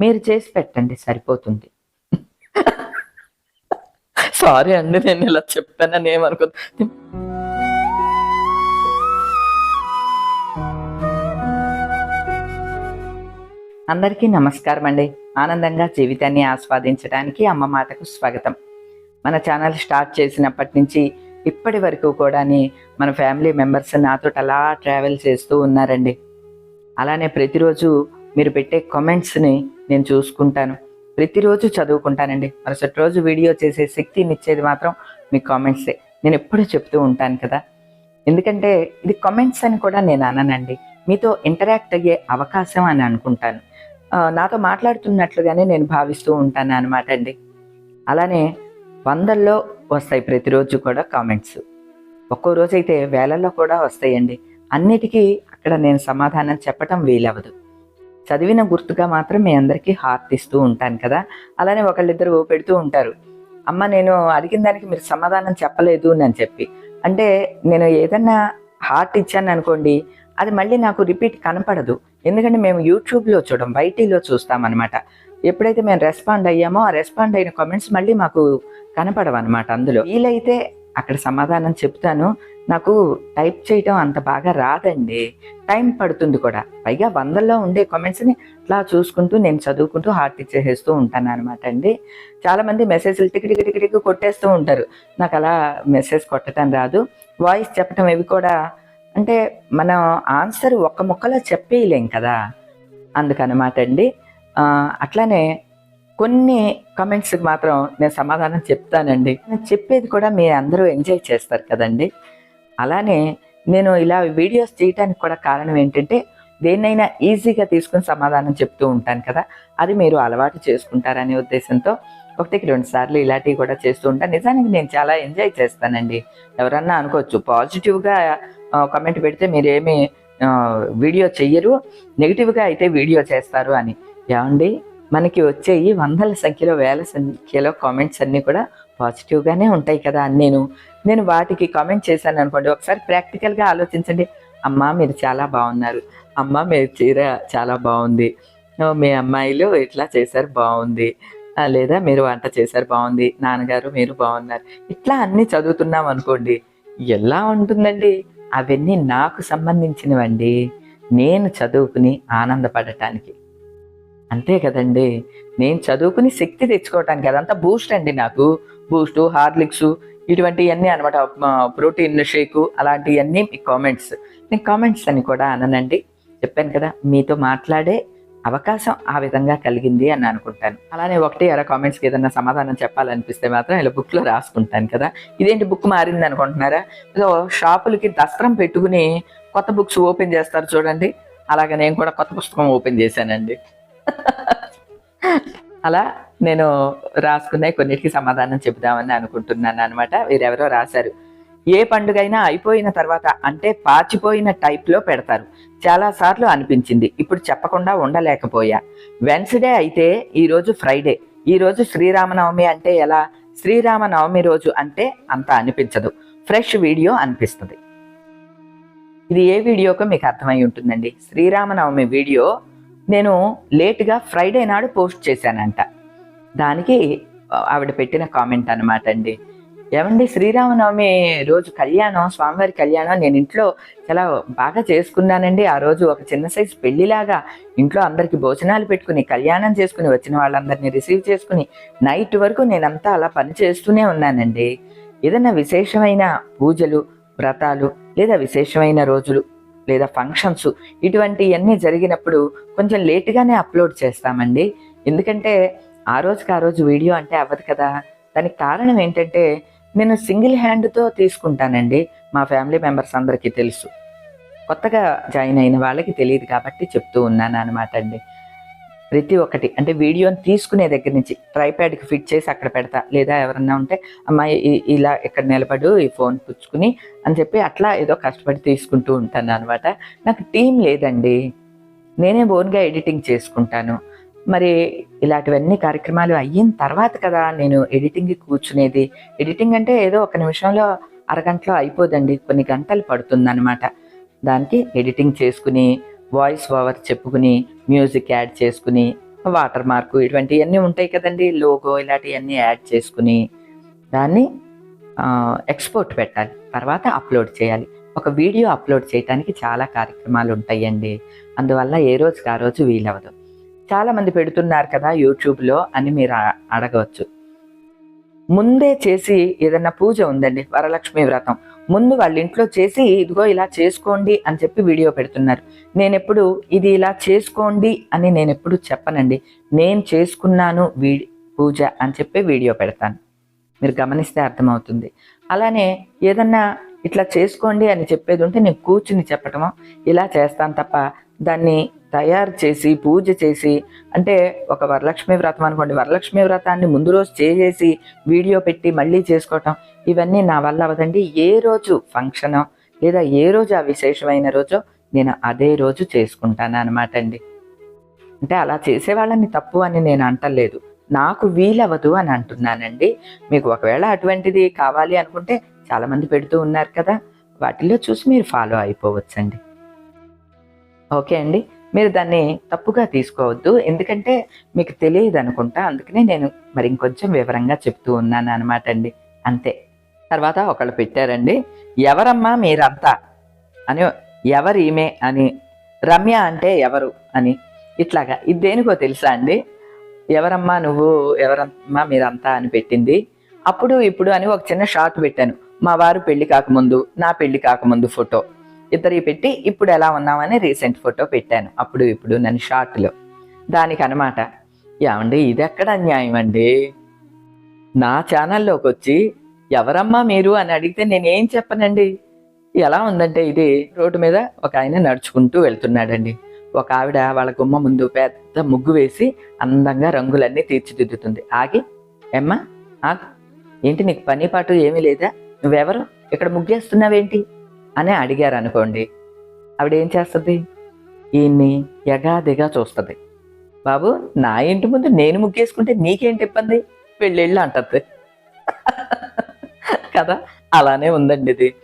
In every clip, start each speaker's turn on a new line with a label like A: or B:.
A: మీరు చేసి పెట్టండి సరిపోతుంది. సారీ అండి నేను ఇలా చెప్పానని ఏమనుకో అందరికీ నమస్కారం అండి. ఆనందంగా జీవితాన్ని ఆస్వాదించడానికి అమ్మ మాటకు స్వాగతం. మన ఛానల్ స్టార్ట్ చేసినప్పటి నుంచి ఇప్పటి వరకు కూడాని మన ఫ్యామిలీ మెంబర్స్ నాతో అలా ట్రావెల్ చేస్తూ ఉన్నారండి. అలానే ప్రతిరోజు మీరు పెట్టే కామెంట్స్ని నేను చూసుకుంటాను. ప్రతిరోజు చదువుకుంటానండి. మరుసటి రోజు వీడియో చేసే శక్తిని ఇచ్చేది మాత్రం మీ కామెంట్సే. నేను ఎప్పుడూ చెప్తూ ఉంటాను కదా. ఎందుకంటే ఇది కామెంట్స్ అని కూడా నేను అననండి. మీతో ఇంటరాక్ట్ అయ్యే అవకాశం అని అనుకుంటాను. నాతో మాట్లాడుతున్నట్లుగానే నేను భావిస్తూ ఉంటాను అనమాట అండి. అలానే వందల్లో వస్తాయి ప్రతిరోజు కూడా కామెంట్స్. ఒక్కో రోజైతే వేలల్లో కూడా వస్తాయండి. అన్నిటికీ అక్కడ నేను సమాధానం చెప్పటం వీలవదు చదివిన గుర్తుగా మాత్రం మీ అందరికీ హార్ట్ ఇస్తూ ఉంటాను కదా. అలానే ఒకళ్ళిద్దరు పెడుతూ ఉంటారు. అమ్మ నేను అడిగిన దానికి మీరు సమాధానం చెప్పలేదు అని చెప్పి. అంటే నేను ఏదన్నా హార్ట్ ఇచ్చాను అనుకోండి అది మళ్ళీ నాకు రిపీట్ కనపడదు. ఎందుకంటే మేము యూట్యూబ్లో చూడడం వైటీలో చూస్తామన్నమాట. ఎప్పుడైతే మేము రెస్పాండ్ అయ్యామో ఆ రెస్పాండ్ అయిన కామెంట్స్ మళ్ళీ మాకు కనపడవు అనమాట అందులో. వీలైతే అక్కడ సమాధానం చెప్తాను. నాకు టైప్ చేయటం అంత బాగా రాదండి. టైం పడుతుంది కూడా. పైగా వందల్లో ఉండే కామెంట్స్ని అట్లా చూసుకుంటూ నేను చదువుకుంటూ హార్ట్ ఇచ్చేసేస్తూ ఉంటాను అనమాట అండి. చాలామంది మెసేజ్లు టికి టికి కొట్టేస్తూ ఉంటారు. నాకు అలా మెసేజ్ కొట్టడం రాదు. వాయిస్ చెప్పటం ఇవి కూడా అంటే మనం ఆన్సర్ ఒక్క ముక్కలో చెప్పేయలేం కదా. అందుకనమాట అండి. అట్లానే కొన్ని కమెంట్స్కి మాత్రం నేను సమాధానం చెప్తానండి. నేను చెప్పేది కూడా మీ అందరూ ఎంజాయ్ చేస్తారు కదండి. అలానే నేను ఇలా వీడియోస్ చేయటానికి కూడా కారణం ఏంటంటే దేన్నైనా ఈజీగా తీసుకుని సమాధానం చెప్తూ ఉంటాను కదా అది మీరు అలవాటు చేసుకుంటారనే ఉద్దేశంతో ఒకటికి రెండు సార్లు ఇలాంటివి కూడా చేస్తూ ఉంటాను. నిజానికి నేను చాలా ఎంజాయ్ చేస్తానండి. ఎవరన్నా అనుకోవచ్చు పాజిటివ్గా కమెంట్ పెడితే మీరేమి వీడియో చెయ్యరు నెగిటివ్గా అయితే వీడియో చేస్తారు అని. ఏమండి? మనకి వచ్చేయి వందల సంఖ్యలో వేల సంఖ్యలో కామెంట్స్ అన్నీ కూడా పాజిటివ్గానే ఉంటాయి కదా నేను నేను వాటికి కామెంట్ చేశాను అనుకోండి. ఒకసారి ప్రాక్టికల్గా ఆలోచించండి. అమ్మ మీరు చాలా బాగున్నారు. అమ్మ మీ చీర చాలా బాగుంది. మీ అమ్మాయిలు ఇట్లా చేశారు బాగుంది. లేదా మీరు వంట చేశారు బాగుంది. నాన్నగారు మీరు బాగున్నారు. ఇట్లా అన్నీ చదువుతున్నాం అనుకోండి. ఎలా ఉంటుందండి? అవన్నీ నాకు సంబంధించినవండి. నేను చదువుకుని ఆనందపడటానికి. అంతే కదండి. నేను చదువుకుని శక్తి తెచ్చుకోవటానికి. అదంతా బూస్ట్ అండి నాకు. బూస్టు హార్లిక్స్ ఇటువంటివన్నీ అనమాట ప్రోటీన్ షేక్ అలాంటివన్నీ మీ కామెంట్స్ నేను కామెంట్స్ అని కూడా అననండి చెప్పాను కదా మీతో మాట్లాడే అవకాశం ఆ విధంగా కలిగింది అని అనుకుంటాను. అలానే ఒకటి అర కామెంట్స్కి ఏదైనా సమాధానం చెప్పాలనిపిస్తే మాత్రం ఇలా బుక్లో రాసుకుంటాను కదా. ఇదేంటి బుక్ మారింది అనుకుంటున్నారా? ఏదో షాపులకి దస్త్రం పెట్టుకుని కొత్త బుక్స్ ఓపెన్ చేస్తారు చూడండి. అలాగే నేను కూడా కొత్త పుస్తకం ఓపెన్ చేశానండి. అలా నేను రాసుకునే కొన్నిటికి సమాధానం చెబుదామని అనుకుంటున్నాను అనమాట వీరెవరో రాశారు. ఏ పండుగైనా అయిపోయిన తర్వాత అంటే పాచిపోయిన టైప్లో పెడతారు. చాలా సార్లు అనిపించింది. ఇప్పుడు చెప్పకుండా ఉండలేకపోయా. వెన్స్డే అయితే ఈరోజు ఫ్రైడే. ఈరోజు శ్రీరామనవమి అంటే ఎలా? శ్రీరామనవమి రోజు అంటే అంత అనిపించదు. ఫ్రెష్ వీడియో అనిపిస్తుంది. ఇది ఏ వీడియోకో మీకు అర్థమై ఉంటుందండి. శ్రీరామనవమి వీడియో నేను లేట్గా ఫ్రైడే నాడు పోస్ట్ చేశానంట. దానికి ఆవిడ పెట్టిన కామెంట్ అనమాట అండి. ఏమండి శ్రీరామనవమి రోజు కళ్యాణం స్వామివారి కళ్యాణం నేను ఇంట్లో చాలా బాగా చేసుకున్నానండి. ఆ రోజు ఒక చిన్న సైజు పెళ్ళిలాగా ఇంట్లో అందరికి భోజనాలు పెట్టుకుని కళ్యాణం చేసుకుని వచ్చిన వాళ్ళందరినీ రిసీవ్ చేసుకుని నైట్ వరకు నేనంతా అలా పని చేస్తూనే ఉన్నానండి. ఏదైనా విశేషమైన పూజలు వ్రతాలు లేదా విశేషమైన రోజులు లేదా ఫంక్షన్స్ ఇటువంటివన్నీ జరిగినప్పుడు కొంచెం లేటుగానే అప్లోడ్ చేస్తామండి. ఎందుకంటే ఆ రోజుకి ఆ రోజు వీడియో అంటే అవ్వదు కదా. దానికి కారణం ఏంటంటే నేను సింగిల్ హ్యాండ్తో తీసుకుంటానండి. మా ఫ్యామిలీ మెంబర్స్ అందరికీ తెలుసు. కొత్తగా జాయిన్ అయిన వాళ్ళకి తెలియదు కాబట్టి చెప్తూ ఉన్నాను అనమాట అండి. ప్రతి ఒక్కటి. అంటే వీడియోని తీసుకునే దగ్గర నుంచి ట్రైప్యాడ్కి ఫిట్ చేసి అక్కడ పెడతా. లేదా ఎవరన్నా ఉంటే అమ్మాయి ఇలా ఇక్కడ నిలబడు ఈ ఫోన్ పుచ్చుకుని అని చెప్పి అట్లా ఏదో కష్టపడి తీసుకుంటూ ఉంటాను అనమాట నాకు టీం లేదండి. నేనే ఓన్గా ఎడిటింగ్ చేసుకుంటాను. మరి ఇలాంటివన్నీ కార్యక్రమాలు అయిన తర్వాత కదా నేను ఎడిటింగ్కి కూర్చునేది. ఎడిటింగ్ అంటే ఏదో ఒక నిమిషంలో అరగంటలో అయిపోదండి. కొన్ని గంటలు పడుతుందన్నమాట. దానికి ఎడిటింగ్ చేసుకుని వాయిస్ ఓవర్ చెప్పుకుని మ్యూజిక్ యాడ్ చేసుకుని వాటర్ మార్కు ఇటువంటివన్నీ ఉంటాయి కదండి. లోగో ఇలాంటివన్నీ యాడ్ చేసుకుని దాన్ని ఎక్స్పోర్ట్ పెట్టాలి. తర్వాత అప్లోడ్ చేయాలి. ఒక వీడియో అప్లోడ్ చేయడానికి చాలా కార్యక్రమాలు ఉంటాయండి. అందువల్ల ఏ రోజుకి ఆ రోజు వీలవదు చాలామంది పెడుతున్నారు కదా యూట్యూబ్లో అని మీరు అడగవచ్చు. ముందే చేసి ఏదన్నా పూజ ఉందండి వరలక్ష్మి వ్రతం. ముందు వాళ్ళ ఇంట్లో చేసి ఇదిగో ఇలా చేసుకోండి అని చెప్పి వీడియో పెడుతున్నారు. నేను ఎప్పుడు ఇది ఇలా చేసుకోండి అని నేను ఎప్పుడు చెప్పనండి. నేను చేసుకున్నాను వీ పూజ అని చెప్పి వీడియో పెడతాను. మీరు గమనిస్తే అర్థమవుతుంది. అలానే ఏదన్నా ఇట్లా చేసుకోండి అని చెప్పేది ఉంటే నేను కూర్చుని చెప్పటమో? ఇలా చేస్తాను తప్ప దాన్ని తయారు చేసి పూజ చేసి అంటే ఒక వరలక్ష్మి వ్రతం అనుకోండి. వరలక్ష్మి వ్రతాన్ని ముందు రోజు చేసేసి వీడియో పెట్టి మళ్ళీ చేసుకోవటం ఇవన్నీ నా వల్ల అవదండి ఏ రోజు ఫంక్షనో లేదా ఏ రోజు ఆ విశేషమైన రోజో నేను అదే రోజు చేసుకుంటాను అనమాట అండి. అంటే అలా చేసే వాళ్ళని తప్పు అని నేను అంటలేదు. నాకు వీలవదు అని అంటున్నానండి. మీకు ఒకవేళ అటువంటిది కావాలి అనుకుంటే చాలామంది పెడుతూ ఉన్నారు కదా వాటిలో చూసి మీరు ఫాలో అయిపోవచ్చండి. ఓకే అండి మీరు దాన్ని తప్పుగా తీసుకోవద్దు. ఎందుకంటే మీకు తెలియదు అనుకుంటా అందుకనే నేను మరి ఇంకొంచెం వివరంగా చెప్తూ ఉన్నాను అనమాట అండి. అంతే. తర్వాత ఒకళ్ళు పెట్టారండి ఎవరమ్మా మీరంతా? అని ఎవరు ఈమె అని రమ్య అంటే ఎవరు? అని. ఇట్లాగా ఇది దేనికో తెలుసా అండి? ఎవరమ్మా నువ్వు? ఎవరమ్మా మీరంతా? అని పెట్టింది. అప్పుడు ఇప్పుడు అని ఒక చిన్న షార్ట్ పెట్టాను. మా వారు పెళ్ళి కాకముందు నా పెళ్ళి కాకముందు ఫోటో. ఇద్దరి పెట్టి ఇప్పుడు ఎలా ఉన్నామని రీసెంట్ ఫోటో పెట్టాను. అప్పుడు ఇప్పుడు నన్ను షార్ట్లో. దానికి అనమాట ఏమండి ఇది ఎక్కడ అన్యాయం అండి? నా ఛానల్లోకి వచ్చి ఎవరమ్మా మీరు? అని అడిగితే నేనేం చెప్పనండి. ఎలా ఉందంటే ఇది రోడ్డు మీద ఒక ఆయన నడుచుకుంటూ వెళ్తున్నాడండి. ఒక ఆవిడ వాళ్ళ గుమ్మ ముందు పెద్ద ముగ్గు వేసి అందంగా రంగులన్నీ తీర్చిదిద్దుతుంది. ఆగి ఎమ్మా ఆగు. ఏంటి నీకు పని పాటు ఏమీ లేదా? నువ్వెవరు? ఇక్కడ ముగ్గేస్తున్నావేంటి? అని అడిగారు అనుకోండి ఆవిడ ఏం చేస్తుంది? ఈయన్ని ఎగాదిగా చూస్తుంది. బాబు నా ఇంటి ముందు నేను ముగ్గేసుకుంటే నీకేంటి ఇబ్బంది? వెళ్ళెళ్ళు అంటది. కదా? అలానే ఉందండి ఇది.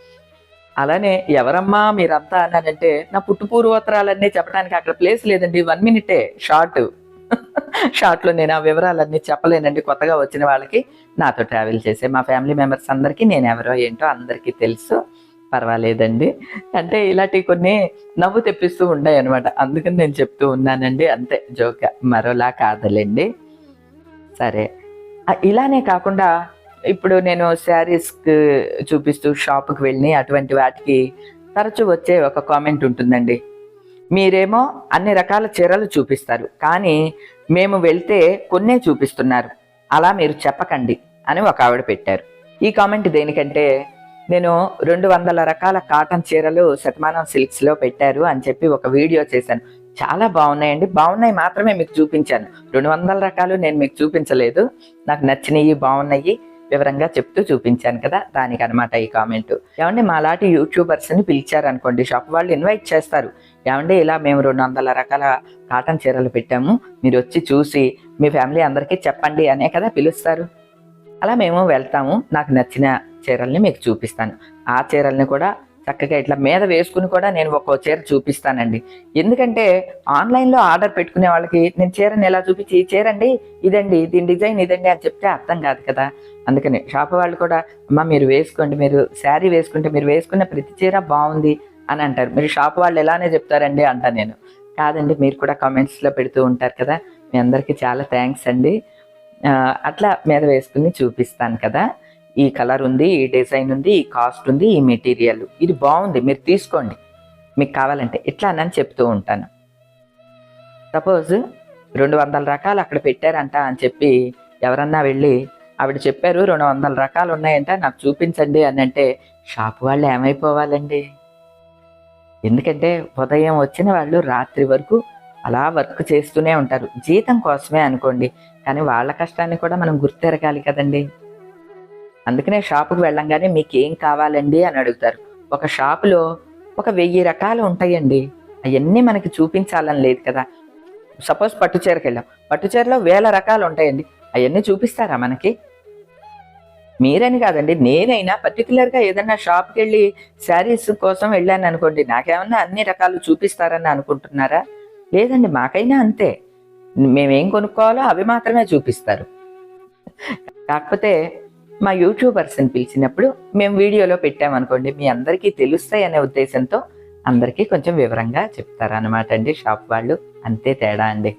A: అలానే ఎవరమ్మా మీరంతా అన్నానంటే నా పుట్టు పూర్వోత్తరాలన్నీ చెప్పడానికి అక్కడ ప్లేస్ లేదండి. వన్ మినిటే షార్ట్. షార్ట్లో నేను ఆ వివరాలన్నీ చెప్పలేనండి కొత్తగా వచ్చిన వాళ్ళకి. నాతో ట్రావెల్ చేసే మా ఫ్యామిలీ మెంబర్స్ అందరికీ నేను ఎవరో ఏంటో అందరికీ తెలుసు. పర్వాలేదండి. అంటే ఇలాంటివి కొన్ని నవ్వు తెప్పిస్తూ ఉంటాయి అనమాట అందుకని నేను చెప్తూ ఉన్నానండి. అంతే జోక్ మరోలా కాదులేండి. సరే. ఇలానే కాకుండా ఇప్పుడు నేను శారీస్కి చూపిస్తూ షాప్కి వెళ్ళి అటువంటి వాటికి తరచూ వచ్చే ఒక కామెంట్ ఉంటుందండి. మీరేమో అన్ని రకాల చీరలు చూపిస్తారు. కానీ మేము వెళ్తే కొన్నే చూపిస్తున్నారు. అలా మీరు చెప్పకండి అని ఒక ఆవిడ పెట్టారు. ఈ కామెంట్ దేనికంటే నేను రెండు వందల రకాల కాటన్ చీరలు శతమానం సిల్క్స్లో పెట్టారు అని చెప్పి ఒక వీడియో చేశాను. చాలా బాగున్నాయండి. బాగున్నాయి మాత్రమే మీకు చూపించాను. రెండు వందల రకాలు నేను మీకు చూపించలేదు. నాకు నచ్చినవి బాగున్నాయి. వివరంగా చెప్తూ చూపించాను కదా దానికి అనమాట ఈ కామెంట్. ఏమంటే మాలాంటి యూట్యూబర్స్ని పిలిచారనుకోండి షాప్ వాళ్ళు ఇన్వైట్ చేస్తారు. ఏమంటే ఇలా మేము రెండు వందల రకాల కాటన్ చీరలు పెట్టాము. మీరు వచ్చి చూసి మీ ఫ్యామిలీ అందరికీ చెప్పండి అనే కదా పిలుస్తారు. అలా మేము వెళ్తాము. నాకు నచ్చిన చీరల్ని మీకు చూపిస్తాను. ఆ చీరల్ని కూడా చక్కగా ఇట్లా మీద వేసుకుని కూడా నేను ఒక్కో చీర చూపిస్తానండి. ఎందుకంటే ఆన్లైన్లో ఆర్డర్ పెట్టుకునే వాళ్ళకి నేను చీరని ఎలా చూపించి ఈ చీర అండి ఇదండి దీని డిజైన్ ఇదండి అని చెప్తే అర్థం కాదు కదా. అందుకని షాప్ వాళ్ళు కూడా అమ్మ మీరు వేసుకోండి మీరు శారీ వేసుకుంటే మీరు వేసుకున్న ప్రతి చీర బాగుంది అని అంటారు. మీరు షాప్ వాళ్ళు ఎలానే చెప్తారండి అంటాను నేను. కాదండి మీరు కూడా కామెంట్స్లో పెడుతూ ఉంటారు కదా. మీ అందరికీ చాలా థ్యాంక్స్ అండి. అట్లా మీద వేసుకుని చూపిస్తాను కదా. ఈ కలర్ ఉంది ఈ డిజైన్ ఉంది ఈ కాస్ట్ ఉంది ఈ మెటీరియల్ ఇది బాగుంది మీరు తీసుకోండి. మీకు కావాలంటే ఇట్లా అని చెప్తూ ఉంటాను. సపోజ్ రెండు వందల రకాలు అక్కడ పెట్టారంట అని చెప్పి ఎవరన్నా వెళ్ళి ఆవిడ చెప్పారు రెండు వందల రకాలు ఉన్నాయంట నాకు చూపించండి అని అంటే షాప్ వాళ్ళు ఏమైపోవాలండి? ఎందుకంటే ఉదయం వచ్చిన వాళ్ళు రాత్రి వరకు అలా వర్క్ చేస్తూనే ఉంటారు. జీతం కోసమే అనుకోండి కానీ వాళ్ళ కష్టాన్ని కూడా మనం గుర్తెరగాలి కదండి. అందుకనే షాపుకు వెళ్ళంగానే మీకు ఏం కావాలండి అని అడుగుతారు. ఒక షాపులో ఒక వెయ్యి రకాలు ఉంటాయండి. అవన్నీ మనకి చూపించాలని లేదు కదా. సపోజ్ పట్టు చీరకి వెళ్ళాం పట్టు చీరలో వేల రకాలు ఉంటాయండి. అవన్నీ చూపిస్తారా మనకి? మీరని కాదండి నేనైనా పర్టికులర్గా ఏదైనా షాప్కి వెళ్ళి శారీస్ కోసం వెళ్ళాను అనుకోండి నాకేమన్నా అన్ని రకాలు చూపిస్తారని అనుకుంటున్నారా? లేదండి మాకైనా అంతే. మేమేం కొనుక్కోవాలో అవి మాత్రమే చూపిస్తారు. కాకపోతే మా యూట్యూబర్స్ని పిలిచినప్పుడు మేము వీడియోలో పెట్టామనుకోండి మీ అందరికీ తెలుస్తాయి అనే ఉద్దేశంతో అందరికీ కొంచెం వివరంగా చెప్తారనమాట అండి షాప్ వాళ్ళు. అంతే తేడా అండి.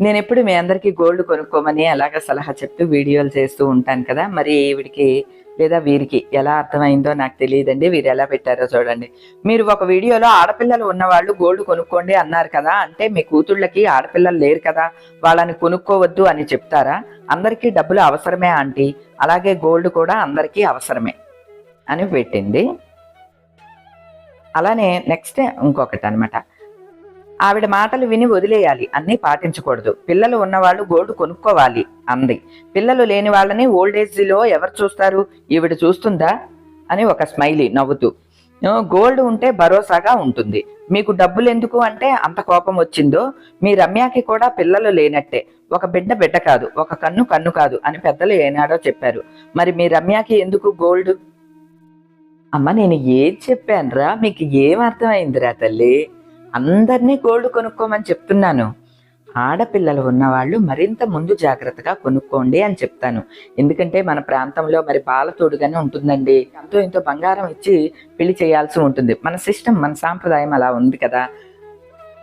A: నేను ఎప్పుడు మీ అందరికీ గోల్డ్ కొనుక్కోమని అలాగ సలహా చెప్తూ వీడియోలు చేస్తూ ఉంటాను కదా. మరి వీడికి లేదా వీరికి ఎలా అర్థమైందో నాకు తెలియదండి. వీరు ఎలా పెట్టారో చూడండి. మీరు ఒక వీడియోలో ఆడపిల్లలు ఉన్నవాళ్ళు గోల్డ్ కొనుక్కోండి అన్నారు కదా. అంటే మీ కూతుళ్ళకి ఆడపిల్లలు లేరు కదా. వాళ్ళని కొనుక్కోవద్దు అని చెప్తారా? అందరికీ డబ్బులు అవసరమే ఆంటీ. అలాగే గోల్డ్ కూడా అందరికీ అవసరమే అని పెట్టింది. అలానే నెక్స్ట్ ఇంకొకటి అనమాట ఆవిడ మాటలు విని వదిలేయాలి. అన్నీ పాటించకూడదు. పిల్లలు ఉన్నవాళ్ళు గోల్డ్ కొనుక్కోవాలి అంది. పిల్లలు లేని వాళ్ళని ఓల్డ్ ఏజ్లో ఎవరు చూస్తారు? ఈవిడ చూస్తుందా? అని ఒక స్మైలీ నవ్వుతూ. గోల్డ్ ఉంటే భరోసాగా ఉంటుంది. మీకు డబ్బులు ఎందుకు అంటే అంత కోపం వచ్చిందో? మీ రమ్యకి కూడా పిల్లలు లేనట్టే. ఒక బిడ్డ బిడ్డ కాదు. ఒక కన్ను కన్ను కాదు అని పెద్దలు ఏనాడో చెప్పారు. మరి మీ రమ్యకి ఎందుకు గోల్డ్? అమ్మ నేను ఏం చెప్పానురా? మీకు ఏం అర్థమైందిరా తల్లి? అందరినీ గోల్డ్ కొనుక్కోమని చెప్తున్నాను. ఆడపిల్లలు ఉన్నవాళ్ళు మరింత ముందు జాగ్రత్తగా కొనుక్కోండి అని చెప్తాను. ఎందుకంటే మన ప్రాంతంలో మరి పాలతోడుగానే ఉంటుందండి. అంతో ఇంతో బంగారం ఇచ్చి పెళ్ళి చేయాల్సి ఉంటుంది. మన సిస్టమ్ మన సాంప్రదాయం అలా ఉంది కదా.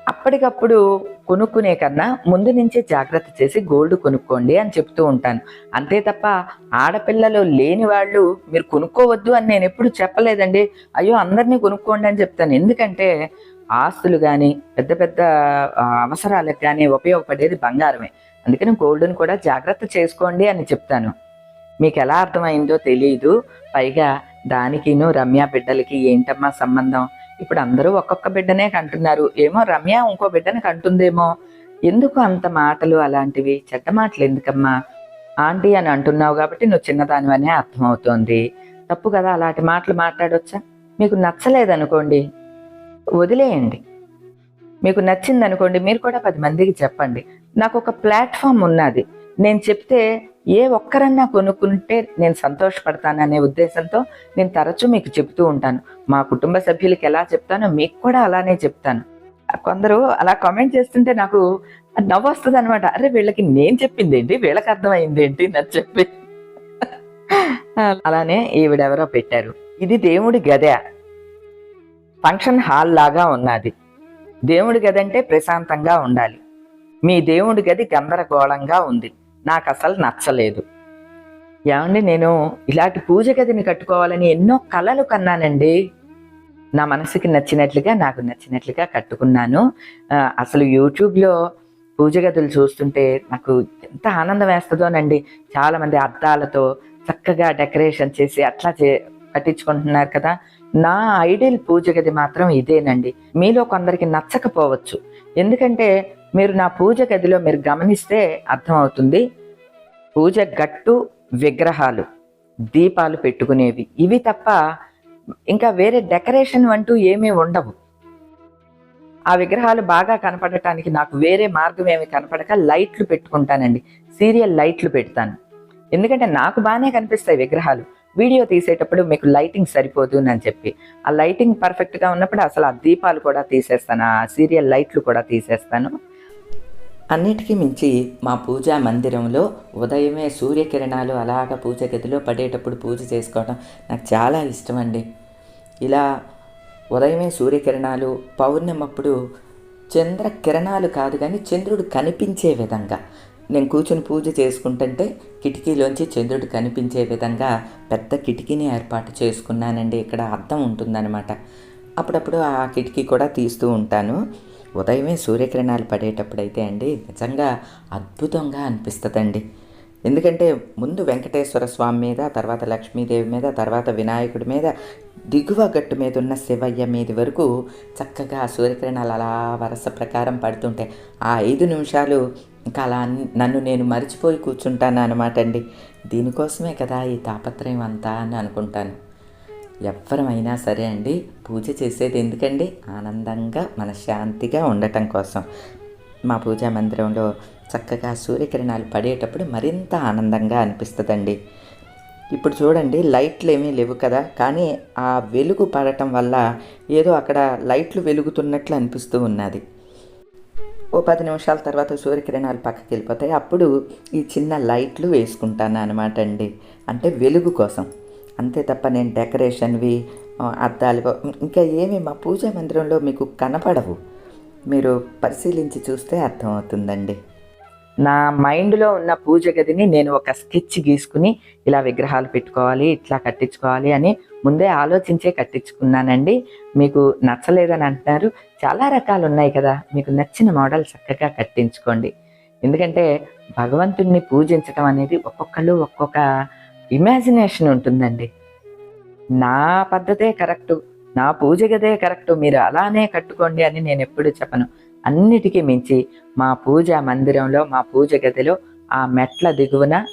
A: అప్పటికప్పుడు కొనుక్కునే కన్నా ముందు నుంచే జాగ్రత్త చేసి గోల్డ్ కొనుక్కోండి అని చెప్తూ ఉంటాను. అంతే తప్ప ఆడపిల్లలు లేని వాళ్ళు మీరు కొనుక్కోవద్దు అని నేను ఎప్పుడు చెప్పలేదండి. అయ్యో అందరినీ కొనుక్కోండి అని చెప్తాను. ఎందుకంటే ఆస్తులు కానీ పెద్ద పెద్ద అవసరాలకు కానీ ఉపయోగపడేది బంగారమే. అందుకని గోల్డ్ని కూడా జాగ్రత్త చేసుకోండి అని చెప్తాను. మీకు ఎలా అర్థమైందో తెలియదు పైగా దానికిను రమ్య బిడ్డలకి ఏంటమ్మా సంబంధం? ఇప్పుడు అందరూ ఒక్కొక్క బిడ్డనే కంటున్నారు. ఏమో రమ్య ఇంకో బిడ్డని కంటుందేమో. ఎందుకు అంత మాటలు అలాంటివి? చెడ్డ మాటలు ఎందుకమ్మా? ఆంటీ అని అంటున్నావు కాబట్టి నువ్వు చిన్నదానివనే అర్థమవుతోంది. తప్పు కదా అలాంటి మాటలు మాట్లాడొచ్చా? మీకు నచ్చలేదనుకోండి. వదిలేయండి. మీకు నచ్చింది అనుకోండి మీరు కూడా పది మందికి చెప్పండి. నాకు ఒక ప్లాట్ఫామ్ ఉన్నది. నేను చెప్తే ఏ ఒక్కరన్నా కొనుక్కుంటే నేను సంతోషపడతాననే ఉద్దేశంతో నేను తరచూ మీకు చెప్తూ ఉంటాను. మా కుటుంబ సభ్యులకి ఎలా చెప్తానో మీకు కూడా అలానే చెప్తాను. కొందరు అలా కామెంట్ చేస్తుంటే నాకు నవ్వు వస్తుంది అనమాట అరే వీళ్ళకి నేను చెప్పింది ఏంటి వీళ్ళకి అర్థమైంది ఏంటి నాకు చెప్పి. అలానే ఈవిడెవరో పెట్టారు. ఇది దేవుడి గదే. ఫంక్షన్ హాల్ లాగా ఉన్నది. దేవుడి గది అంటే ప్రశాంతంగా ఉండాలి. మీ దేవుడి గది గందరగోళంగా ఉంది. నాకు అసలు నచ్చలేదు. ఏమండి నేను ఇలాంటి పూజ గదిని కట్టుకోవాలని ఎన్నో కలలు కన్నానండి. నా మనసుకి నచ్చినట్లుగా నాకు నచ్చినట్లుగా కట్టుకున్నాను. అసలు యూట్యూబ్లో పూజ గదులు చూస్తుంటే నాకు ఎంత ఆనందం వేస్తుందోనండి. చాలామంది అద్దాలతో చక్కగా డెకరేషన్ చేసి అట్లా చే కట్టించుకుంటున్నారు కదా. నా ఐడియల్ పూజ గది మాత్రం ఇదేనండి. మీలో కొందరికి నచ్చకపోవచ్చు. ఎందుకంటే మీరు నా పూజ గదిలో మీరు గమనిస్తే అర్థమవుతుంది. పూజ గట్టు విగ్రహాలు దీపాలు పెట్టుకునేవి. ఇవి తప్ప ఇంకా వేరే డెకరేషన్ అంటూ ఏమీ ఉండవు. ఆ విగ్రహాలు బాగా కనపడటానికి నాకు వేరే మార్గం ఏమి కనపడక లైట్లు పెట్టుకుంటానండి. సీరియల్ లైట్లు పెడతాను. ఎందుకంటే నాకు బాగానే కనిపిస్తాయి విగ్రహాలు. వీడియో తీసేటప్పుడు మీకు లైటింగ్ సరిపోదు అని చెప్పి. ఆ లైటింగ్ పర్ఫెక్ట్గా ఉన్నప్పుడు అసలు ఆ దీపాలు కూడా తీసేస్తాను ఆ సీరియల్ లైట్లు కూడా తీసేస్తాను. అన్నిటికీ మించి మా పూజా మందిరంలో ఉదయమే సూర్యకిరణాలు అలాగ పూజ గదిలో పడేటప్పుడు పూజ చేసుకోవడం నాకు చాలా ఇష్టం అండి ఇలా ఉదయమే సూర్యకిరణాలు పౌర్ణమప్పుడు చంద్ర కిరణాలు కాదు కానీ చంద్రుడు కనిపించే విధంగా నేను కూర్చొని పూజ చేసుకుంటుంటే కిటికీలోంచి చంద్రుడు కనిపించే విధంగా పెద్ద కిటికీని ఏర్పాటు చేసుకున్నానండి. ఇక్కడ అర్థం ఉంటుందన్నమాట. అప్పుడప్పుడు ఆ కిటికీ కూడా తీస్తూ ఉంటాను. ఉదయమే సూర్యకిరణాలు పడేటప్పుడైతే అండి నిజంగా అద్భుతంగా అనిపిస్తుందండి. ఎందుకంటే ముందు వెంకటేశ్వర స్వామి మీద తర్వాత లక్ష్మీదేవి మీద తర్వాత వినాయకుడి మీద దిగువ గట్టు మీద ఉన్న శివయ్య మీద వరకు చక్కగా సూర్యకిరణాలు అలా వరస ప్రకారం పడుతుంటే ఆ ఐదు నిమిషాలు ఇంకా అలా నన్ను నేను మర్చిపోయి కూర్చుంటాను అనమాట అండి. దీనికోసమే కదా ఈ తాపత్రయం అంతా అని అనుకుంటాను. ఎవ్వరమైనా సరే అండి పూజ చేసేది ఎందుకండి? ఆనందంగా మనశ్శాంతిగా ఉండటం కోసం. మా పూజా మందిరంలో చక్కగా సూర్యకిరణాలు పడేటప్పుడు మరింత ఆనందంగా అనిపిస్తుందండి. ఇప్పుడు చూడండి లైట్లు ఏమీ లేవు కదా. కానీ ఆ వెలుగు పడటం వల్ల ఏదో అక్కడ లైట్లు వెలుగుతున్నట్లు అనిపిస్తూ ఉన్నది. ఓ పది నిమిషాల తర్వాత సూర్యకిరణాలు పక్కకి వెళ్ళిపోతాయి. అప్పుడు ఈ చిన్న లైట్లు వేసుకుంటాను అనమాట అండి. అంటే వెలుగు కోసం. అంతే తప్ప నేను డెకరేషన్వి అద్దాలు ఇంకా ఏమి మా పూజా మందిరంలో మీకు కనపడవు. మీరు పరిశీలించి చూస్తే అర్థమవుతుందండి. నా మైండ్లో ఉన్న పూజ గదిని నేను ఒక స్కెచ్ గీసుకుని ఇలా విగ్రహాలు పెట్టుకోవాలి ఇట్లా కట్టించుకోవాలి అని ముందే ఆలోచించే కట్టించుకున్నానండి. మీకు నచ్చలేదని అంటున్నారు. చాలా రకాలు ఉన్నాయి కదా. మీకు నచ్చిన మోడల్ చక్కగా కట్టించుకోండి. ఎందుకంటే భగవంతుడిని పూజించడం అనేది ఒక్కొక్కళ్ళు ఒక్కొక్క ఇమాజినేషన్ ఉంటుందండి. నా పద్ధతే కరెక్టు నా పూజ గదే కరెక్టు మీరు అలానే కట్టుకోండి అని నేను ఎప్పుడు చెప్పను. అన్నిటికీ మించి మా పూజ మందిరంలో మా పూజ గదిలో ఆ మెట్ల దిగువన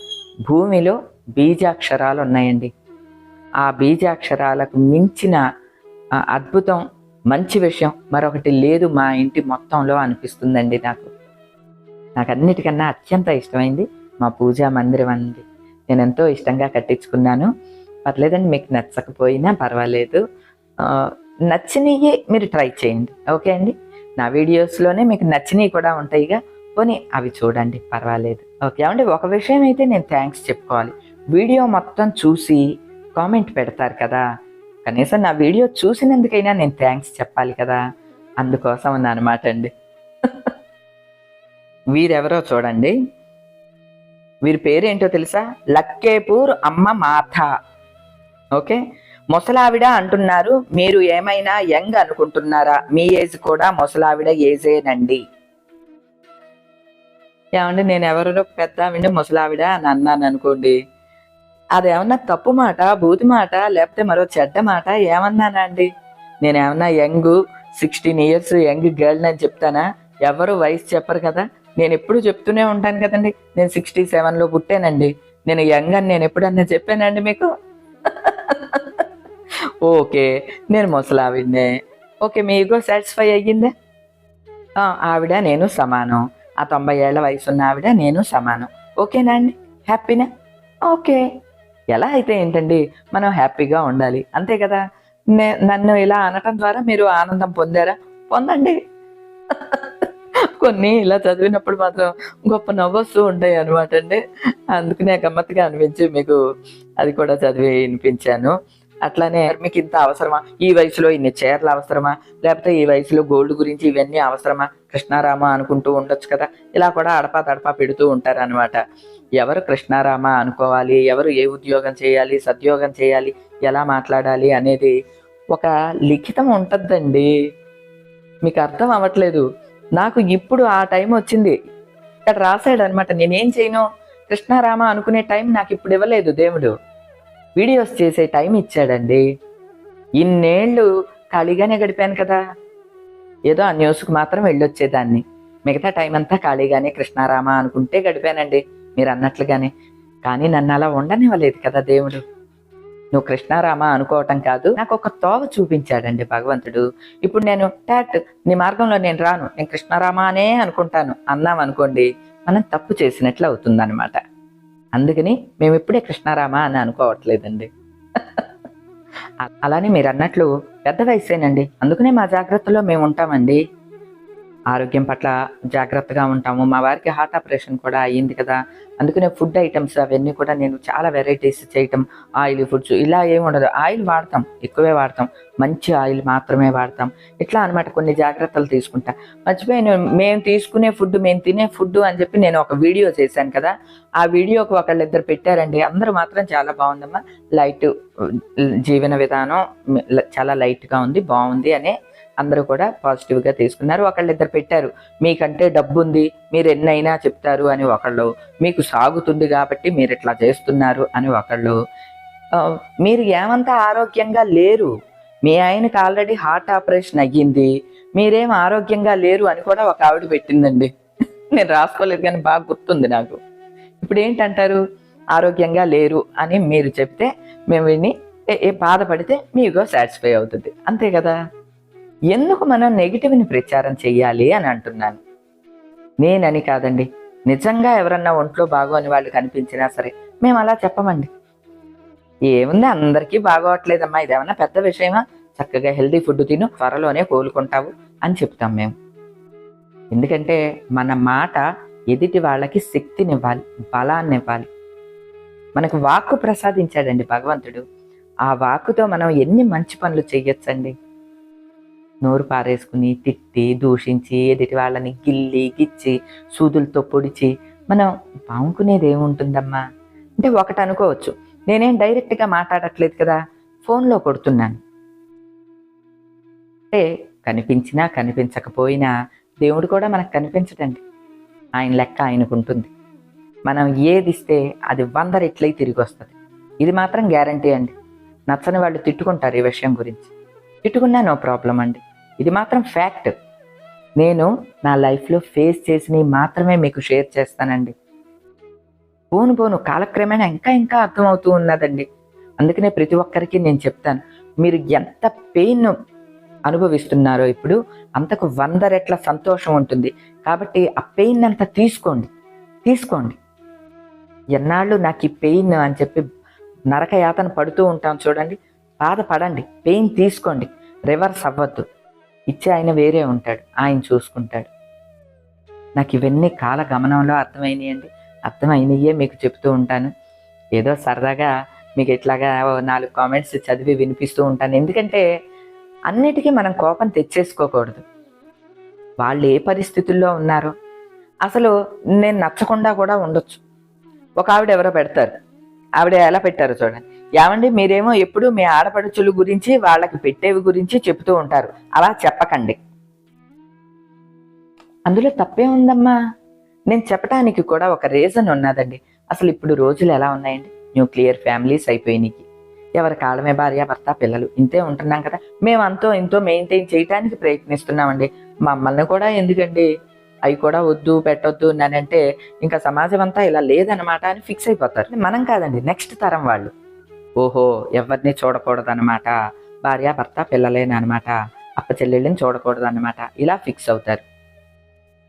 A: భూమిలో బీజాక్షరాలు ఉన్నాయండి. ఆ బీజాక్షరాలకు మించిన అద్భుతం మంచి విషయం మరొకటి లేదు మా ఇంటి మొత్తంలో అనిపిస్తుందండి నాకు. నాకు అన్నిటికన్నా అత్యంత ఇష్టమైంది మా పూజా మందిరం అండి. నేను ఎంతో ఇష్టంగా కట్టించుకున్నాను. పర్లేదండి మీకు నచ్చకపోయినా పర్వాలేదు. నచ్చినవి మీరు ట్రై చేయండి. ఓకే అండి? నా వీడియోస్లోనే మీకు నచ్చినవి కూడా ఉంటాయిగా. పోనీ అవి చూడండి పర్వాలేదు. ఓకే అండి ఒక విషయం అయితే నేను థ్యాంక్స్ చెప్పుకోవాలి. వీడియో మొత్తం చూసి కామెంట్ పెడతారు కదా. కనీసం నా వీడియో చూసినందుకైనా నేను థ్యాంక్స్ చెప్పాలి కదా. అందుకోసం అన్నమాట అండి. వీరెవరో చూడండి. వీరి పేరేంటో తెలుసా? లక్కేపూర్ అమ్మ మాథ ఓకే? ముసలావిడ అంటున్నారు మీరు ఏమైనా యంగ్ అనుకుంటున్నారా? మీ ఏజ్ కూడా ముసలావిడ ఏజేనండి. ఏమండి నేను ఎవరిలో పెద్ద ఆవిడ ముసలావిడ అని అన్నాను అనుకోండి అదేమన్నా తప్పు మాట బూతి మాట లేకపోతే మరో చెడ్డ మాట ఏమన్నానండి? నేను ఏమన్నా young sixteen years young girl అని చెప్తానా? ఎవరు వయసు చెప్పరు కదా. నేను ఎప్పుడు చెప్తూనే ఉంటాను కదండి. నేను సిక్స్టీ సెవెన్లో పుట్టానండి. నేను యంగ్ అని నేను ఎప్పుడన్నా చెప్పానండి మీకు? ఓకే నేను ముసలావిడ్నే. ఓకే మీ ఈగో సాటిస్ఫై అయ్యిందే? ఆవిడ నేను సమానం. ఆ తొంభై ఏళ్ళ వయసు ఉన్న ఆవిడ నేను సమానం. ఓకేనా అండి? హ్యాపీనా? ఓకే. ఎలా అయితే ఏంటండి మనం హ్యాపీగా ఉండాలి. అంతే కదా? నే నన్ను ఇలా అనటం ద్వారా మీరు ఆనందం పొందారా? పొందండి. కొన్ని ఇలా చదివినప్పుడు మాత్రం గొప్ప నవ్వొస్తూ ఉంటాయి అనమాట అండి. అందుకనే గమ్మత్తుగా అనిపించి మీకు అది కూడా చదివి వినిపించాను. అట్లానే మీకు ఇంత అవసరమా? ఈ వయసులో ఇన్ని చీరలు అవసరమా? లేకపోతే ఈ వయసులో గోల్డ్ గురించి ఇవన్నీ అవసరమా? కృష్ణారామ అనుకుంటూ ఉండొచ్చు కదా? ఇలా కూడా అడపా తడపా పెడుతూ ఉంటారు అనమాట ఎవరు కృష్ణారామ అనుకోవాలి? ఎవరు ఏ ఉద్యోగం చేయాలి? సద్యోగం చేయాలి? ఎలా మాట్లాడాలి అనేది ఒక లిఖితం ఉంటుందండి. మీకు అర్థం అవ్వట్లేదు. నాకు ఇప్పుడు ఆ టైం వచ్చింది. ఇక్కడ రాశాడు అనమాట నేనేం చేయను? కృష్ణారామ అనుకునే టైం నాకు ఇప్పుడు ఇవ్వలేదు దేవుడు. వీడియోస్ చేసే టైం ఇచ్చాడండి. ఇన్నేళ్ళు ఖాళీగానే గడిపాను కదా. ఏదో ఆ న్యూస్కి మాత్రం వెళ్ళొచ్చేదాన్ని. మిగతా టైం అంతా ఖాళీగానే కృష్ణారామ అనుకుంటే గడిపానండి మీరు అన్నట్లుగానే. కానీ నన్ను అలా ఉండనివ్వలేదు కదా దేవుడు. నువ్వు కృష్ణారామ అనుకోవటం కాదు నాకు ఒక తోవ చూపించాడండి భగవంతుడు. ఇప్పుడు నేను టాట్ నీ మార్గంలో నేను రాను. నేను కృష్ణారామ అనే అనుకుంటాను. అన్నాం అనుకోండి మనం తప్పు చేసినట్లు అవుతుందన్నమాట. అందుకని మేము ఇప్పుడే కృష్ణారామ అని అనుకోవట్లేదండి. అలానే మీరు అన్నట్లు పెద్ద వయసేనండి. అందుకనే మా జాగ్రత్తలో మేము ఉంటామండి ఆరోగ్యం పట్ల జాగ్రత్తగా ఉంటాము. మా వారికి హార్ట్ ఆపరేషన్ కూడా అయ్యింది కదా. అందుకనే ఫుడ్ ఐటమ్స్ అవన్నీ కూడా నేను చాలా వెరైటీస్ చేయటం ఆయిల్ ఫుడ్స్ ఇలా ఏమి ఉండదు. ఆయిల్ వాడతాం ఎక్కువే వాడతాం. మంచి ఆయిల్ మాత్రమే వాడతాం. ఇట్లా అన్నమాట కొన్ని జాగ్రత్తలు తీసుకుంటా. మర్చిపోయాను మేము తీసుకునే ఫుడ్ మేము తినే ఫుడ్ అని చెప్పి నేను ఒక వీడియో చేశాను కదా. ఆ వీడియోకి ఒకళ్ళిద్దరు పెట్టారండి. అందరూ మాత్రం చాలా బాగుందమ్మా. లైట్ జీవన విధానం చాలా లైట్గా ఉంది బాగుంది అనే అందరూ కూడా పాజిటివ్గా తీసుకున్నారు. ఒకళ్ళిద్దరు పెట్టారు. మీకంటే డబ్బు ఉంది మీరు ఎన్నైనా చెప్తారు అని ఒకళ్ళు మీకు సాగుతుంది కాబట్టి మీరు ఇట్లా చేస్తున్నారు అని ఒకళ్ళు మీరు ఏమంతా ఆరోగ్యంగా లేరు. మీ ఆయనకి ఆల్రెడీ హార్ట్ ఆపరేషన్ అయ్యింది. మీరేం ఆరోగ్యంగా లేరు అని కూడా ఒక ఆవిడ పెట్టిందండి. నేను రాసుకోలేదు కానీ బాగా గుర్తుంది నాకు. ఇప్పుడు ఏంటంటారు? ఆరోగ్యంగా లేరు అని మీరు చెప్తే మేము విని ఏ- ఏ బాధపడితే మీకు సాటిస్ఫై అవుతుంది. అంతే కదా? ఎందుకు మనం నెగిటివ్ని ప్రచారం చేయాలి అని అంటున్నాను. నేనని కాదండి. నిజంగా ఎవరన్నా ఒంట్లో బాగోని వాళ్ళు కనిపించినా సరే మేము అలా చెప్పమండి. ఏముంది అందరికీ బాగోవట్లేదమ్మా ఇదేమన్నా పెద్ద విషయమా? చక్కగా హెల్దీ ఫుడ్ తిను త్వరలోనే కోలుకుంటావు అని చెప్తాం మేము. ఎందుకంటే మన మాట ఎదుటి వాళ్ళకి శక్తినివ్వాలి బలాన్ని ఇవ్వాలి మనకు వాక్కు ప్రసాదించాడండి భగవంతుడు. ఆ వాక్కుతో మనం ఎన్ని మంచి పనులు చెయ్యొచ్చండి నోరు పారేసుకుని తిట్టి దూషించి ఎదుటి వాళ్ళని గిల్లి గిచ్చి సూదులతో పొడిచి మనం బాగుకునేది ఏముంటుందమ్మా? అంటే ఒకటి అనుకోవచ్చు. నేనేం డైరెక్ట్గా మాట్లాడట్లేదు కదా ఫోన్లో కొడుతున్నాను. అంటే కనిపించినా కనిపించకపోయినా దేవుడు కూడా మనకు కనిపించడండి. ఆయన లెక్క ఆయనకు ఉంటుంది మనం ఏది ఇస్తే అది వంద రెట్లయి తిరిగి వస్తుంది ఇది మాత్రం గ్యారంటీ అండి. నచ్చని వాళ్ళు తిట్టుకుంటారు ఈ విషయం గురించి. తిట్టుకున్నా నో ప్రాబ్లం అండి. ఇది మాత్రం ఫ్యాక్ట్. నేను నా లైఫ్లో ఫేస్ చేసినవి మాత్రమే మీకు షేర్ చేస్తానండి. పోను పోను కాలక్రమేణా ఇంకా ఇంకా అర్థమవుతూ ఉన్నదండి. అందుకనే ప్రతి ఒక్కరికి నేను చెప్తాను. మీరు ఎంత పెయిన్ అనుభవిస్తున్నారో ఇప్పుడు అంతకు వంద రెట్ల సంతోషం ఉంటుంది. కాబట్టి ఆ పెయిన్ అంతా తీసుకోండి. తీసుకోండి. ఎన్నాళ్ళు నాకు ఈ పెయిన్ అని చెప్పి నరక యాతన పడుతూ ఉంటాం చూడండి. బాధపడండి పెయిన్ తీసుకోండి రివర్స్ అవ్వద్దు. ఇచ్చే ఆయన వేరే ఉంటాడు ఆయన చూసుకుంటాడు. నాకు ఇవన్నీ కాల గమనంలో అర్థమైనాయండి. అర్థమైనయే మీకు చెప్తూ ఉంటాను. ఏదో సరదాగా మీకు ఇట్లాగా ఓ నాలుగు కామెంట్స్ చదివి వినిపిస్తూ ఉంటాను. ఎందుకంటే అన్నిటికీ మనం కోపం తెచ్చేసుకోకూడదు. వాళ్ళు ఏ పరిస్థితుల్లో ఉన్నారో. అసలు నేను నచ్చకుండా కూడా ఉండొచ్చు. ఒక ఆవిడ ఎవరో పెడతారు. ఆవిడ ఎలా పెట్టారో చూడండి. ఏమండి మీరేమో ఎప్పుడు మీ ఆడపడుచుల గురించి వాళ్ళకి పెట్టేవి గురించి చెప్తూ ఉంటారు. అలా చెప్పకండి. అందులో తప్పే ఉందమ్మా. నేను చెప్పడానికి కూడా ఒక రీజన్ ఉన్నదండి. అసలు ఇప్పుడు రోజులు ఎలా ఉన్నాయండి? న్యూక్లియర్ ఫ్యామిలీస్ అయిపోయినాయి ఎవరి కాలమే భార్య భర్త పిల్లలు ఇంతే ఉంటున్నాం కదా. మేము అంతో ఇంతో మెయింటైన్ చేయడానికి ప్రయత్నిస్తున్నామండి. మమ్మల్ని కూడా ఎందుకండి? అవి కూడా వద్దు పెట్టొద్దు అని అంటే ఇంకా సమాజం అంతా ఇలా లేదనమాట అని ఫిక్స్ అయిపోతారు. మనం కాదండి నెక్స్ట్ తరం వాళ్ళు. ఓహో ఎవరిని చూడకూడదు అనమాట భార్య భర్త పిల్లలేనమాట అప్ప చెల్లెళ్ళని చూడకూడదు అనమాట ఇలా ఫిక్స్ అవుతారు.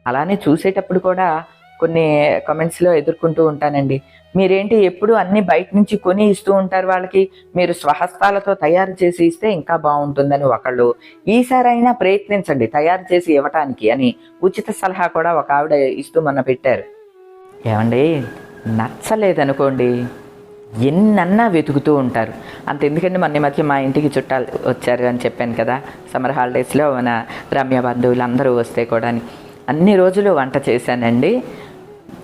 A: అలానే చూసేటప్పుడు కూడా కొన్ని కమెంట్స్లో ఎదుర్కొంటూ ఉంటానండి. మీరేంటి ఎప్పుడు అన్ని బయట నుంచి కొని ఇస్తూ ఉంటారు వాళ్ళకి? మీరు స్వహస్తాలతో తయారు చేసి ఇస్తే ఇంకా బాగుంటుందని ఒకళ్ళు. ఈసారైనా ప్రయత్నించండి తయారు చేసి ఇవ్వటానికి అని ఉచిత సలహా కూడా ఒక ఆవిడ ఇస్తూ మొన్న పెట్టారు. ఏమండి నచ్చలేదనుకోండి. ఎన్నన్నా వెతుకుతూ ఉంటారు. అంత ఎందుకంటే మొన్న మధ్య మా ఇంటికి చుట్టాలు వచ్చారు అని చెప్పాను కదా. సమ్మర్ హాలిడేస్లో మన రమ్య బంధువులు అందరూ వస్తే కూడా అన్ని రోజులు వంట చేశానండి.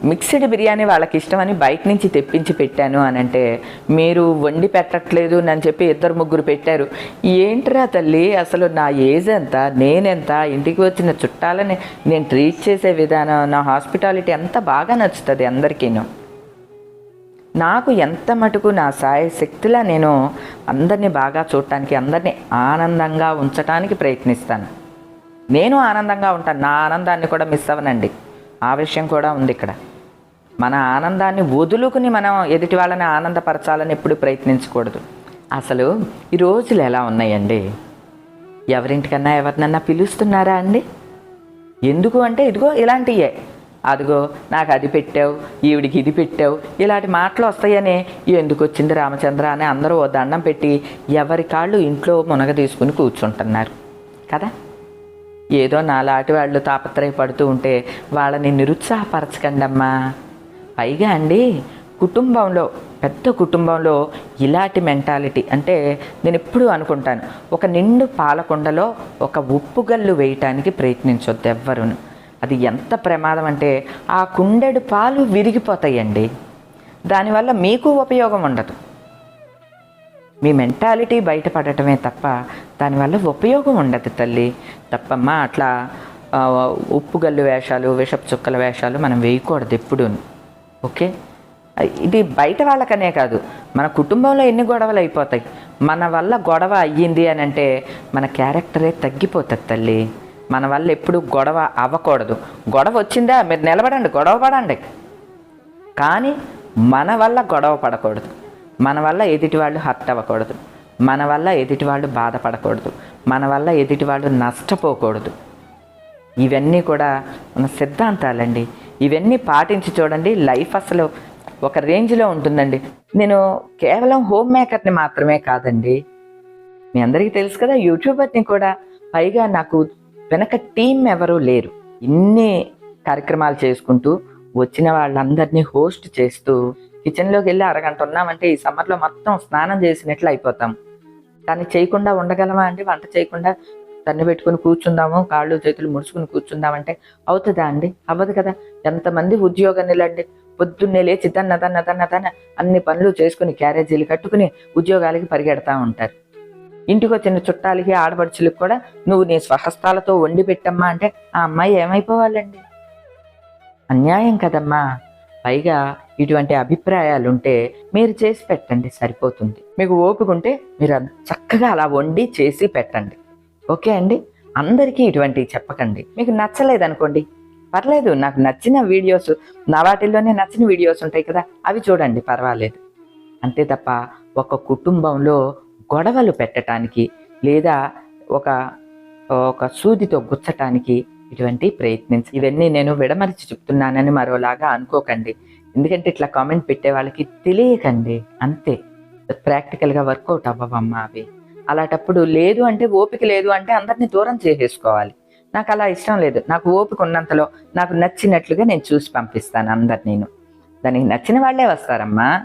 A: మిక్స్డ్ బిర్యానీ వాళ్ళకి ఇష్టమని బయట నుంచి తెప్పించి పెట్టాను అని అంటే మీరు వండి పెట్టట్లేదు అని చెప్పి ఇద్దరు ముగ్గురు పెట్టారు. ఏంట్రా తల్లి అసలు నా ఏజ్ ఎంత నేనెంత ఇంటికి వచ్చిన చుట్టాలని నేను ట్రీట్ చేసే విధానం నా హాస్పిటాలిటీ ఎంత బాగా నచ్చుతుంది అందరికీను. నాకు ఎంత మటుకు నా సాయ శక్తిలా నేను అందరినీ బాగా చూడటానికి అందరినీ ఆనందంగా ఉంచటానికి ప్రయత్నిస్తాను. నేను ఆనందంగా ఉంటాను. నా ఆనందాన్ని కూడా మిస్ అవ్వనండి. ఆ విషయం కూడా ఉంది ఇక్కడ. మన ఆనందాన్ని వదులుకుని మనం ఎదుటి వాళ్ళని ఆనందపరచాలని ఎప్పుడు ప్రయత్నించకూడదు. అసలు ఈ రోజులు ఎలా ఉన్నాయండి? ఎవరింటికన్నా ఎవరినన్నా పిలుస్తున్నారా అండి? ఎందుకు అంటే ఇదిగో ఇలాంటియే. అదిగో నాకు అది పెట్టావు ఈవిడికి ఇది పెట్టావు ఇలాంటి మాటలు వస్తాయని ఎందుకు వచ్చింది రామచంద్ర అని అందరూ ఓ దండం పెట్టి ఎవరి కాళ్ళు ఇంట్లో మునగ తీసుకుని కూర్చుంటున్నారు. కదా? ఏదో నాలాటి వాళ్ళు తాపత్రయపడుతూ ఉంటే వాళ్ళని నిరుత్సాహపరచకండి అమ్మా పైగా అండి కుటుంబంలో పెద్ద కుటుంబంలో ఇలాంటి మెంటాలిటీ అంటే నేను ఎప్పుడూ అనుకుంటాను ఒక నిండు పాలకొండలో ఒక ఉప్పుగల్లు వేయటానికి ప్రయత్నించొద్దు ఎవ్వరును. అది ఎంత ప్రమాదం అంటే ఆ కుండెడు పాలు విరిగిపోతాయండి. దానివల్ల మీకు ఉపయోగం ఉండదు. మీ మెంటాలిటీ బయటపడటమే తప్ప దానివల్ల ఉపయోగం ఉండదు తల్లి. తప్పమ్మా అట్లా ఉప్పుగల్లు వేషాలు విషపు చుక్కల వేషాలు మనం వేయకూడదు ఎప్పుడు ఓకే? ఇది బయట వాళ్ళకనే కాదు. మన కుటుంబంలో ఎన్ని గొడవలు అయిపోతాయి? మన వల్ల గొడవ అయ్యింది అని అంటే మన క్యారెక్టరే తగ్గిపోతుంది తల్లి. మన వల్ల ఎప్పుడు గొడవ అవ్వకూడదు. గొడవ వచ్చిందా? మీరు నిలబడండి గొడవ పడండి. కానీ మన వల్ల గొడవ పడకూడదు. మన వల్ల ఎదుటి వాళ్ళు హర్ట్ అవ్వకూడదు. మన వల్ల ఎదుటి వాళ్ళు బాధపడకూడదు. మన వల్ల ఎదుటి వాళ్ళు నష్టపోకూడదు. ఇవన్నీ కూడా మన సిద్ధాంతాలండి. ఇవన్నీ పాటించి చూడండి లైఫ్ అసలు ఒక రేంజ్లో ఉంటుందండి. నేను కేవలం హోమ్ మేకర్ని మాత్రమే కాదండి. మీ అందరికీ తెలుసు కదా యూట్యూబర్ని కూడా పైగా నాకు వెనక టీం ఎవరూ లేరు. ఇన్ని కార్యక్రమాలు చేసుకుంటూ వచ్చిన వాళ్ళందరినీ హోస్ట్ చేస్తూ కిచెన్లోకి వెళ్ళి అరగంట ఉన్నామంటే ఈ సమ్మర్లో మొత్తం స్నానం చేసినట్లు అయిపోతాం. దాన్ని చేయకుండా ఉండగలమా అండి? వంట చేయకుండా తన్ని పెట్టుకుని కూర్చుందాము కాళ్ళు చేతులు ముడుచుకుని కూర్చుందామంటే అవుతుందా అండి? అవ్వదు కదా. ఎంతమంది ఉద్యోగనిలండి పొద్దున్నే లేచి దన్న దన్న దన్న దన్న అన్ని పనులు చేసుకుని క్యారేజీలు కట్టుకుని ఉద్యోగాలకి పరిగెడతా ఉంటారు. ఇంటికి వచ్చిన చుట్టాలకి ఆడపడుచులకు కూడా నువ్వు నీ స్వహస్తాలతో వండి పెట్టమ్మా అంటే ఆ అమ్మాయి ఏమైపోవాలండి? అన్యాయం కదమ్మా. పైగా ఇటువంటి అభిప్రాయాలు ఉంటే మీరు చేసి పెట్టండి సరిపోతుంది. మీకు ఓపిక ఉంటే మీరు చక్కగా అలా వండి చేసి పెట్టండి. ఓకే అండి? అందరికీ ఇటువంటివి చెప్పకండి. మీకు నచ్చలేదనుకోండి. పర్లేదు నాకు నచ్చిన వీడియోస్ నా వాటిల్లోనే నచ్చిన వీడియోస్ ఉంటాయి కదా అవి చూడండి పర్వాలేదు. అంతే తప్ప ఒక కుటుంబంలో గొడవలు పెట్టడానికి లేదా ఒక ఒక సూదితో గుచ్చటానికి ఇటువంటి ప్రయత్నించి ఇవన్నీ నేను విడమరిచి చెప్తున్నానని మరోలాగా అనుకోకండి. ఎందుకంటే ఇట్లా కామెంట్ పెట్టే వాళ్ళకి తెలియకండి. అంతే. ప్రాక్టికల్గా వర్కౌట్ అవ్వవమ్మా అవి. అలాంటప్పుడు లేదు అంటే ఓపిక లేదు అంటే అందరినీ దూరం చేసేసుకోవాలి. నాకు అలా ఇష్టం లేదు. నాకు ఓపిక ఉన్నంతలో నాకు నచ్చినట్లుగా నేను చూసి పంపిస్తాను అందరు నేను దానికి నచ్చిన వాళ్ళే వస్తారమ్మా.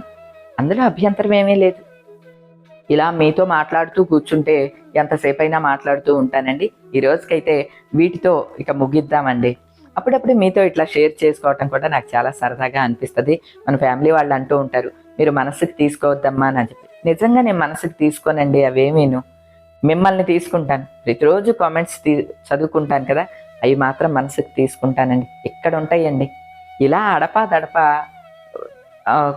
A: అందులో అభ్యంతరం ఏమీ లేదు. ఇలా మీతో మాట్లాడుతూ కూర్చుంటే ఎంతసేపు అయినా మాట్లాడుతూ ఉంటానండి. ఈ రోజుకైతే వీటితో ఇక ముగిద్దామండి. అప్పుడప్పుడు మీతో ఇట్లా షేర్ చేసుకోవటం కూడా నాకు చాలా సరదాగా అనిపిస్తుంది. మన ఫ్యామిలీ వాళ్ళు అంటూ ఉంటారు మీరు మనసుకి తీసుకోవద్దమ్మా అని చెప్పి. నిజంగా నేను మనసుకి తీసుకోనండి అవేమీను. మిమ్మల్ని తీసుకుంటాను. ప్రతిరోజు కామెంట్స్ తీ చదువుకుంటాను కదా అవి మాత్రం మనసుకి తీసుకుంటానండి. ఇక్కడ ఉంటాయండి? ఇలా అడపా దడప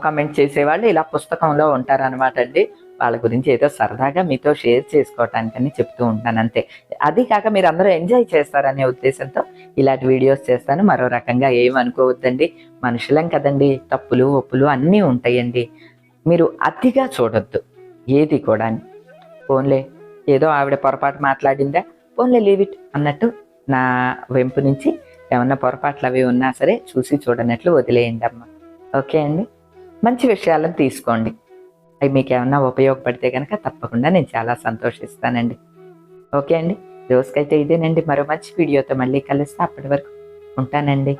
A: కామెంట్ చేసేవాళ్ళు ఇలా పుస్తకంలో ఉంటారు అనమాట అండి. వాళ్ళ గురించి ఏదో సరదాగా మీతో షేర్ చేసుకోవటానికని చెప్తూ ఉంటాను అంతే. అది కాక మీరు అందరూ ఎంజాయ్ చేస్తారనే ఉద్దేశంతో ఇలాంటి వీడియోస్ చేస్తాను. మరో రకంగా ఏమనుకోవద్దండి మనుషులం కదండి తప్పులు ఒప్పులు అన్నీ ఉంటాయండి. మీరు అతిగా చూడొద్దు ఏది కూడా ఫోన్లే ఏదో ఆవిడ పొరపాటు మాట్లాడిందా? ఫోన్లే లీవ్ ఇట్ అన్నట్టు నా వెంపు నుంచి ఏమన్నా పొరపాట్లు అవి ఉన్నా సరే చూసి చూడనట్లు వదిలేయండి అమ్మ. ఓకే అండి? మంచి విషయాలను తీసుకోండి. అవి మీకు ఏమన్నా ఉపయోగపడితే కనుక తప్పకుండా నేను చాలా సంతోషిస్తానండి. ఓకే అండి. రోజుకైతే ఇదేనండి. మరో మంచి వీడియోతో మళ్ళీ కలుస్తా. అప్పటి వరకు ఉంటానండి.